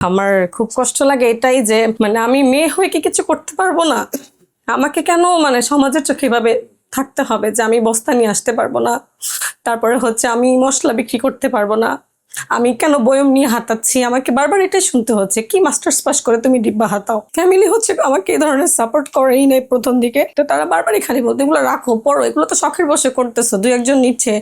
আমার খুব কষ্ট লাগে এটাই যে মানে আমি মেয়ে হয়ে কি কিছু করতে পারব না? আমাকে কেন মানে সমাজের চোখে এভাবে থাকতে হবে যে আমি বস্তা নিয়ে আসতে পারব না? তারপরে হচ্ছে আমি মশলা বিক্রি করতে পারব না? আমি কেন বয়ম নিয়ে হাতাচ্ছি আমাকে বারবার এটাই শুনতে হচ্ছে। কি মাস্টার্স পাস করে তুমি ডিব্বা হাতাও? ফ্যামিলি হচ্ছে আমাকে এই ধরনের সাপোর্ট করেই নাই প্রথম দিকে। তো তারা বারবারই খালি বলতো, এগুলো রাখো, পড়ো, এগুলো তো শখের বসে করতেছো, দুই একজন নিচ্ছে।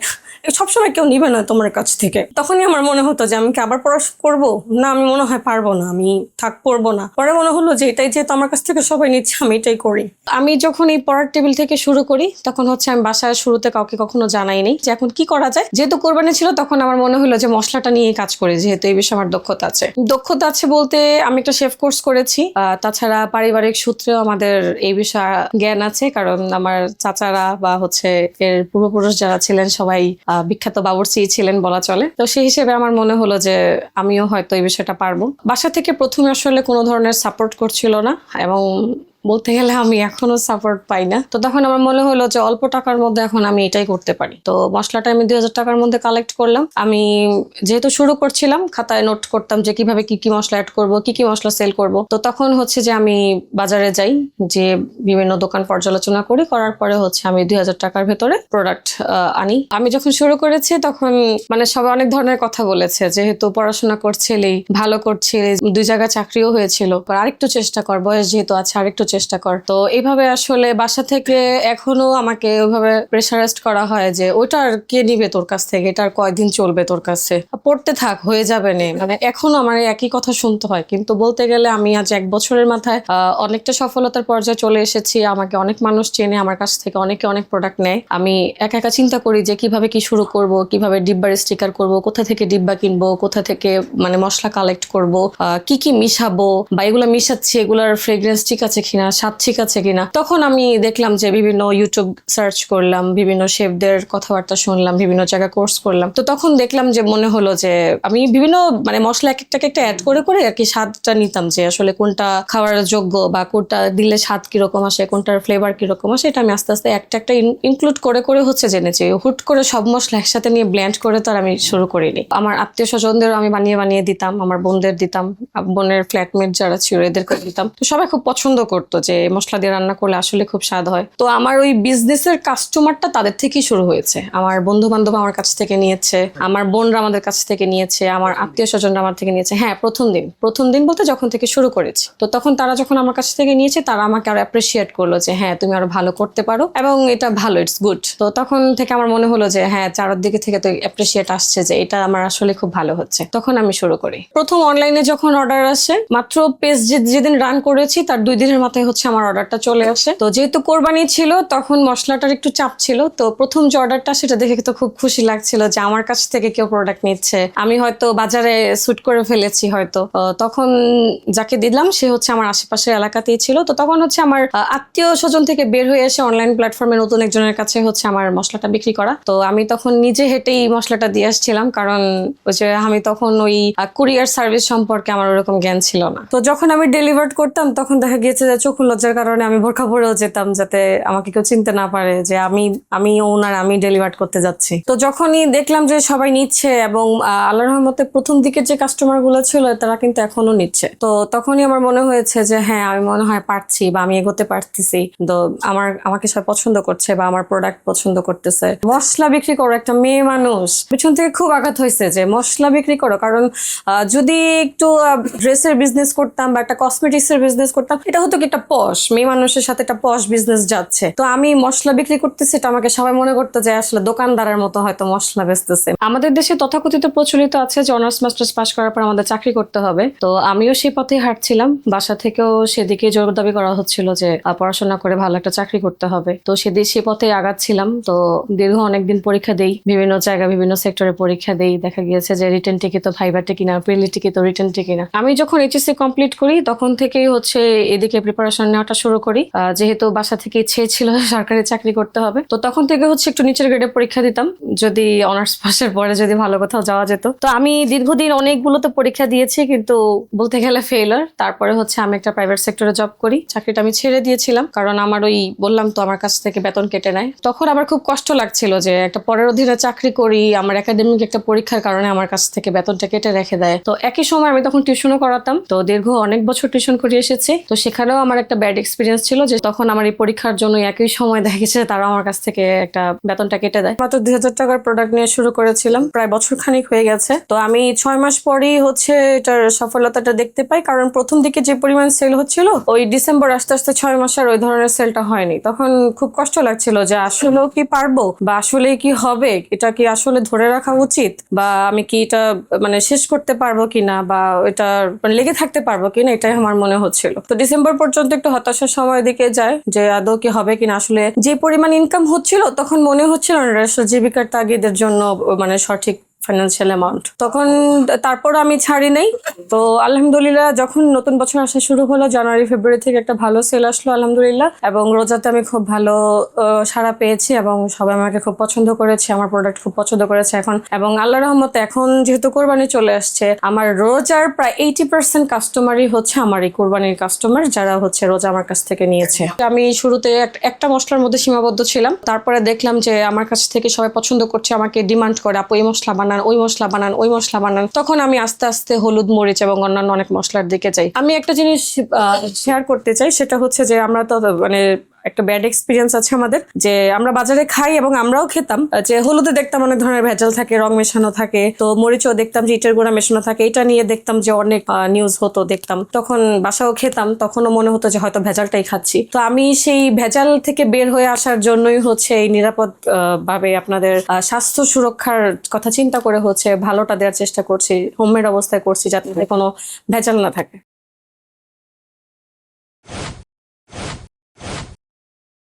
সবসময় কেউ নিবে না তোমার কাছ থেকে। তখনই আমার মনে হতো যে আমি কি আবার পড়াশোনা করব? না, আমি মনে হয় পারব না, আমি থাক, পড়ব না। পরে মনে হলো যে এটাই যেহেতু আমার কাছ থেকে সবাই নিচ্ছে, আমি এটাই করি। আমি যখন এই পড়ার টেবিল থেকে শুরু করি, তখন হচ্ছে আমি বাসায় শুরুতে কাউকে কখনো জানাইনি যে এখন কি করা যায়? যেহেতু কোরবানি ছিল, তখন আমার মনে হলো যে মশলাটা নিয়ে কাজ করি, যেহেতু এই বিষয়ে আমার দক্ষতা আছে। দক্ষতা আছে বলতে আমি একটা শেফ কোর্স করেছি। তাছাড়া পারিবারিক সূত্রেও আমাদের এই বিষয়ে জ্ঞান আছে, কারণ আমার চাচারা বা হচ্ছে এর পূর্বপুরুষ যারা ছিলেন, সবাই বিখ্যাত বাবুর্চি ছিলেন বলা চলে। তো সেই হিসেবে আমার মনে হলো যে আমিও হয়তো এই বিষয়টা পারব। বাসা থেকে প্রথমে আসলে কোনো ধরনের সাপোর্ট করছিল না, এবং বলতে গেলে আমি এখনও সাপোর্ট পাই না। তো তখন আমার মনে হলো যে অল্প টাকার মধ্যে এখন আমি এটাই করতে পারি। তো মশলাটা আমি দুই হাজার টাকার মধ্যে কালেক্ট করলাম। আমি যেহেতু শুরু করছিলাম, খাতায় নোট করতাম যে কীভাবে কি কি মশলা অ্যাড করব, কি কি মশলা সেল করব। তো তখন হচ্ছে যে আমি বাজারে যাই, যে বিভিন্ন দোকান পর্যালোচনা করি। করার পরে হচ্ছে আমি দুই হাজার টাকার ভেতরে প্রোডাক্ট আনি। আমি যখন শুরু করেছি তখন মানে সবাই অনেক ধরনের কথা বলেছে, যেহেতু পড়াশোনা করছিলি, ভালো করছিলি দুই জায়গায় চাকরিও হয়েছিল। আরেকটু চেষ্টা কর, বয়স যেহেতু আছে, আরেকটু চেষ্টা কর। তো এইভাবে আসলে বাসা থেকে এখনও আমাকে ওইভাবে প্রেশারাইজড করা হয় যে ওইটা আর কে নিবে তোর কাছ থেকে? এটা আর কয়দিন চলবে তোর কাছে? পড়তে থাক, হয়ে যাবে নে। মানে এখনও আমার একই কথা শুনতে হয়। কিন্তু বলতে গেলে আমি আজ এক বছরের মাথায় অনেকটা সফলতার পর্যায়ে চলে এসেছি। আমাকে অনেক মানুষ চেনে, আমার কাছ থেকে অনেকে অনেক প্রোডাক্ট নেয়। আমি একা একা চিন্তা করি যে কীভাবে কি শুরু করব, কীভাবে ডিব্বার স্টিকার করব, কোথা থেকে ডিব্বা কিনবো, কোথা থেকে মানে মশলা কালেক্ট করব কি কি মিশাবো, বা এগুলো মিশাচ্ছি, এগুলোর ফ্রেগ্রেন্স ঠিক আছে কিনা স্বাদ ঠিক আছে কিনা। তখন আমি দেখলাম যে বিভিন্ন ইউটিউব সার্চ করলাম, বিভিন্ন শেফদের কথাবার্তা শুনলাম, বিভিন্ন জায়গায় কোর্স করলাম। তো তখন দেখলাম যে মনে হলো যে আমি বিভিন্ন মানে মশলা এক একটাকে একটা অ্যাড করে করে আর কি স্বাদটা নিতাম যে আসলে কোনটা খাওয়ার যোগ্য বা কোনটা দিলে স্বাদ কীরকম আসে, কোনটার ফ্লেভার কীরকম আসে, এটা আমি আস্তে আস্তে একটা একটা ইনক্লুড করে করে হচ্ছে জেনেছি। হুট করে সব মশলা একসাথে নিয়ে ব্লেন্ড করে তো আর আমি শুরু করিনি। আমার আত্মীয় স্বজনদেরও আমি বানিয়ে বানিয়ে দিতাম, আমার বোনদের দিতাম বোনের ফ্ল্যাটমেট যারা ছিল এদেরকে দিতাম। তো সবাই খুব পছন্দ করতো। যে মশলা দিয়ে রান্না করলে আসলে খুব স্বাদ হয়। তো আমার ওই বিজনেসের কাস্টমারটা তাদের থেকেই শুরু হয়েছে। আমার বন্ধু বান্ধব আমার কাছ থেকে নিয়েছে আমার বোনরা আমাদের কাছ থেকে নিয়েছে আমার আত্মীয় স্বজনরা আমার থেকে নিয়েছে। হ্যাঁ প্রথম দিন। প্রথম দিন বলতে যখন থেকে শুরু করেছি। তো তখন তারা যখন আমার কাছ থেকে নিয়েছে তারা আমাকে আরও অ্যাপ্রিসিয়েট করল যে হ্যাঁ তুমি আরও ভালো করতে পারো এবং এটা ভালো ইটস গুড তো তখন থেকে আমার মনে হলো যে হ্যাঁ চারদিকে থেকে তো অ্যাপ্রিসিয়েট আসছে যে এটা আমার আসলে খুব ভালো হচ্ছে। তখন আমি শুরু করি। প্রথম অনলাইনে যখন অর্ডার আসে মাত্র পেজ যেদিন রান করেছি তার দুই দিনের মাথায় হচ্ছে আমার অর্ডারটা চলে আসে। তো যেহেতু কোরবানি ছিল, তখন মশলাটার একটু চাপ ছিল। তো প্রথম যে অর্ডারটা, সেটা দেখে তো খুব খুশি লাগছিল যে আমার কাছ থেকে কেউ প্রোডাক্ট নিচ্ছে। আমি হয়তো বাজারে সুট করে ফেলেছি হয়তো। তখন যাকে দিলাম, সে হচ্ছে আমার আশেপাশের এলাকাতেই ছিল। তো তখন হচ্ছে আমার আত্মীয় স্বজন থেকে বের হয়ে এসে অনলাইন প্ল্যাটফর্মে নতুন একজনের কাছে হচ্ছে আমার মশলাটা বিক্রি করা। তো আমি তখন নিজে হেঁটেই মশলাটা দিয়ে আসছিলাম, কারণ ওই যে আমি তখন ওই কুরিয়ার সার্ভিস সম্পর্কে আমার ওরকম জ্ঞান ছিল না। তো যখন আমি ডেলিভার করতাম, তখন দেখা গিয়েছে যে চোখ লজ্জার কারণে আমি বোরখা পরেও যেতাম যাতে আমাকে কেউ চিনতে না পারে যে আমি আমি ওনার, আমি ডেলিভার করতে যাচ্ছি। তো যখনই দেখলাম যে সবাই নিচ্ছে এবং আল্লাহ রহমতে প্রথম দিকের যে কাস্টমারগুলো ছিল, তারা কিন্তু এখনও নিচ্ছে। তো তখনই আমার মনে হয়েছে যে হ্যাঁ আমি মনে হয় পারছি বা আমি এগোতে পারতেছি। তো আমার, আমাকে সবাই পছন্দ করছে বা আমার প্রোডাক্ট পছন্দ করতেছে। মশলা বিক্রি করো, একটা মেয়ে মানুষ। পিছন থেকে খুব আঘাত হয়েছে যে মশলা বিক্রি করো, কারণ যদি একটু ড্রেসের বিজনেস করতাম বা একটা কসমেটিক্স এর বিজনেস করতাম, এটা হতো কি একটা পশ, মেয়ে মানুষের সাথে একটা পশ বিজনেস যাচ্ছে। তো আমি মশলা বিক্রি করতেছি, এটা আমাকে সবাই মনে করতো যে আসলে দোকানদারের মতো হয়তো মশলা বেচতেছে। আমাদের দেশে তথাকথিত প্রচলিত আছে যে অনার্স মাস্টার্স পাস করার পর আমাদের চাকরি করতে হবে। তো আমিও সেই পথে হাঁটছিলাম। বাসা থেকেও সেদিকে জোর দাবি করা হচ্ছিল যে পড়াশোনা করে ভালো একটা চাকরি করতে হবে। তো সেদিকে সে পথে আগাচ্ছিলাম। তো দীর্ঘ অনেকদিন পরীক্ষা দেই। বিভিন্ন জায়গায় বিভিন্ন সেক্টরে পরীক্ষা দেই। দেখা গিয়েছে যে রিটেন টিকিট তো ভাইবার টিকি না প্রিলি টিকিট তো রিটেন টিকি না আমি যখন এইচএসসি কমপ্লিট করি, তখন থেকেই হচ্ছে এদিকে প্রিপারেশন প্রিপারেশন নেওয়াটা শুরু করি। যেহেতু বাসা থেকে ইচ্ছে ছিল সরকারি চাকরি করতে হবে। তো তখন থেকে হচ্ছে একটু নিচের গ্রেডে পরীক্ষা দিতাম। যদি অনার্স পাশের পরে যদি ভালো কোথাও যাওয়া যেত। তো আমি দীর্ঘদিন অনেকগুলোতে পরীক্ষা দিয়েছি, কিন্তু বলতে গেলে ফেলার তারপরে হচ্ছে আমি একটা প্রাইভেট সেক্টরে জব করি। চাকরিটা আমি ছেড়ে দিয়েছিলাম, কারণ আমার ওই বললাম তো আমার কাছ থেকে বেতন কেটে নেয়। তখন আমার খুব কষ্ট লাগছিল যে একটা পরের অধীনে চাকরি করি, আমার একাডেমিক একটা পরীক্ষার কারণে আমার কাছ থেকে বেতনটা কেটে রেখে দেয়। তো একই সময় আমি তখন টিউশনও করাতাম। তো দীর্ঘ অনেক বছর টিউশন করে এসেছি। তো সেখানেও আমার একটা ব্যাড এক্সপিরিয়েন্স ছিল যে তখন আমার এই পরীক্ষার জন্য একই সময় দেখা গেছে, তারা আমার কাছ থেকে একটা বেতনটা কেটে দেয়। মাত্র দুই হাজার টাকার প্রোডাক্ট নিয়ে শুরু করেছিলাম, প্রায় বছর খানিক হয়ে গেছে। তো আমি ছয় মাস পরেই হচ্ছে এটার সফলতাটা দেখতে পাই, কারণ প্রথম দিকে যে পরিমাণ সেল হচ্ছিল, ওই ডিসেম্বর আস্তে আস্তে ছয় মাসের ওই ধরনের সেলটা হয়নি। তখন খুব কষ্ট লাগছিল যে আসলেও কি পারব বা আসলে কি হবে, এটা কি আসলে ধরে রাখা উচিত বা আমি কি এটা মানে শেষ করতে পারব কিনা বা এটা মানে লেগে থাকতে পারব কিনা, এটাই আমার মনে হচ্ছিল। তো ডিসেম্বর পর্যন্ত একটু হতাশার সময় দিকে যায়, যে আদৌ কি হবে কিনা। আসলে যে পরিমাণ ইনকাম হচ্ছিল, তখন মনে হচ্ছিল না জীবিকার তাগিদের জন্য মানে সঠিক ফাইন্যান্সিয়াল অ্যামাউন্ট তখন তারপর আমি ছাড়ি নাই। তো আলহামদুলিল্লাহ যখন নতুন বছর আসা শুরু হলো, জানুয়ারি, ফেব্রুয়ারি থেকে একটা ভালো সেল আসলো আলহামদুলিল্লাহ। এবং রোজাতে আমি খুব ভালো সাড়া পেয়েছি এবং সবাই আমাকে খুব পছন্দ করেছে, আমার প্রোডাক্ট খুব পছন্দ করেছে এখন। এবং আল্লাহ রহমতে এখন যেহেতু কোরবানি চলে আসছে, আমার রোজার প্রায় এইটি পার্সেন্ট কাস্টমারই হচ্ছে আমার এই কোরবানির কাস্টমার যারা হচ্ছে রোজা আমার কাছ থেকে নিয়েছে। আমি শুরুতে একটা মশলার মধ্যে সীমাবদ্ধ ছিলাম। তারপরে দেখলাম যে আমার কাছ থেকে সবাই পছন্দ করছে, আমাকে ডিমান্ড করে, আপু, এই মশলা বানান। ওই মশলা বানান, ওই মশলা বানান। তখন আমি আস্তে আস্তে হলুদ, মরিচ এবং অন্যান্য অনেক মশলার দিকে যাই। আমি একটা জিনিস শেয়ার করতে চাই, সেটা হচ্ছে যে আমরা তো মানে একটা ব্যাড এক্সপিরিয়েন্স আছে আমাদের, যে আমরা বাজারে খাই এবং আমরাও খেতাম, যে হলুদে দেখতাম অনেক ধরনের ভেজাল থাকে, রং মেশানো থাকে, তো মরিচও দেখতাম যে ইটের গুঁড়া মেশানো থাকে, এটা নিয়ে দেখতাম যে অনেক নিউজ হতো, দেখতাম। তখন বাসাও খেতাম, তখনও মনে হতো যে হয়তো ভেজালটাই খাচ্ছি। তো আমি সেই ভেজাল থেকে বের হয়ে আসার জন্যই হচ্ছে এই নিরাপদ ভাবে আপনাদের স্বাস্থ্য সুরক্ষার কথা চিন্তা করে হচ্ছে ভালোটা দেওয়ার চেষ্টা করছি হোমমেড অবস্থায় করছি যাতে কোনো ভেজাল না থাকে।